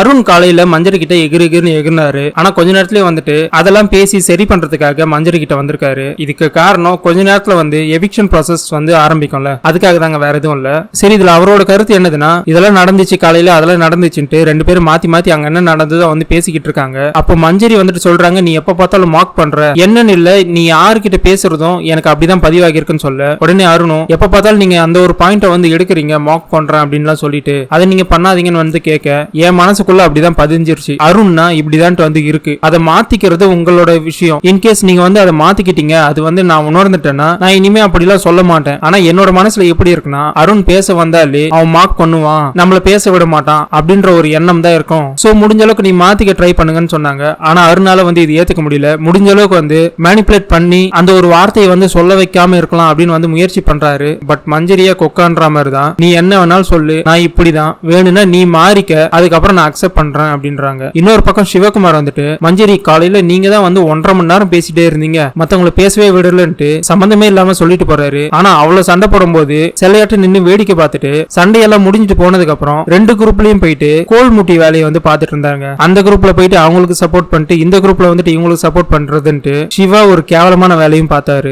அருண் காலையில மஞ்சரி கிட்ட எகிரு எகிர்னு எகிர்னாரு ஆனா கொஞ்ச நேரத்துலயே வந்துட்டு அதெல்லாம் பேசி சரி பண்றதுக்காக மஞ்சரி கிட்ட வந்திருக்காரு. இதுக்கு காரணம் கொஞ்ச நேரத்துல வந்து எவிக்ஷன் ப்ராசஸ் வந்து ஆரம்பிக்கும்ல. அதுக்காக தாங்க வேற எதுவும் இல்ல. சரி இதுல அவரோட கருத்து என்னதுன்னா இதெல்லாம் நடந்துச்சு காலையில அதெல்லாம் நடந்துச்சுன்ட்டு ரெண்டு பேரும் மாத்தி மாத்தி அங்க என்ன நடந்ததோ வந்து பேசிக்கிட்டு இருக்காங்க. அப்போ மஞ்சரி வந்துட்டு சொல்றாங்க நீ எப்ப பார்த்தாலும் மார்க் பண்ற. என்னன்னு இல்ல நீ யாருக்கிட்ட பேசுறதும் எனக்கு அப்படிதான் பதிவாகி இருக்குன்னு சொல்ல. உடனே அருணும் எப்ப பார்த்தாலும் நீங்க அந்த ஒரு பாயிண்ட வந்து எடுக்கிறீங்க மார்க் பண்றேன் அப்படின்லாம் சொல்லிட்டு அதை நீங்க பண்ணாதீங்கன்னு வந்து கேட்க என் மனசு மனசுக்குள்ள அப்படிதான் பதிஞ்சிருச்சு. அருண்னா இப்படிதான்ட்டு வந்து இருக்கு. அதை மாத்திக்கிறது உங்களோட விஷயம். இன்கேஸ் நீங்க வந்து அதை மாத்திக்கிட்டீங்க அது வந்து நான் உணர்ந்துட்டேன்னா நான் இனிமே அப்படிலாம் சொல்ல மாட்டேன். ஆனா என்னோட மனசுல எப்படி இருக்குன்னா அருண் பேச வந்தாலே அவன் மார்க் பண்ணுவான். நம்மள பேச விட மாட்டான் அப்படின்ற ஒரு எண்ணம் தான் இருக்கும். சோ முடிஞ்ச அளவுக்கு நீ மாத்திக்க ட்ரை பண்ணுங்கன்னு சொன்னாங்க. ஆனா அருணால வந்து இது ஏத்துக்க முடியல. முடிஞ்ச அளவுக்கு வந்து மேனிப்புலேட் பண்ணி அந்த ஒரு வார்த்தையை வந்து சொல்ல வைக்காம இருக்கலாம் அப்படின்னு வந்து முயற்சி பண்றாரு. பட் மஞ்சரியா கொக்கான்ற மாதிரி தான் நீ என்ன வேணாலும் சொல்லு. நான் இப்படிதான். வேணும்னா நீ மாறிக்க. அதுக்கப்புறம் நான் அக்செப்ட் பண்றேன் அப்படின்றாங்க. இன்னொரு பக்கம் சிவகுமார் வந்துட்டு மஞ்சரி காலையில நீங்க தான் வந்து ஒன்றரை மணி நேரம் பேசிட்டே இருந்தீங்க. மத்தவங்களை பேசவே விடலன்ட்டு சம்பந்தமே இல்லாம சொல்லிட்டு போறாரு. ஆனா அவ்வளவு சண்டை போடும்போது சிலையாட்டு நின்று வேடிக்கை பார்த்துட்டு சண்டையெல்லாம் முடிஞ்சிட்டு போனதுக்கு அப்புறம் ரெண்டு குரூப்லயும் போயிட்டு கோல் முட்டி வேலையை வந்து பார்த்துட்டு இருந்தாங்க. அந்த குரூப்ல போயிட்டு அவங்களுக்கு சப்போர்ட் பண்ணிட்டு இந்த குரூப்ல வந்துட்டு இவங்களுக்கு சப்போர்ட் பண்றதுன்ட்டு சிவா ஒரு கேவலமான வேலையும் பார்த்தாரு.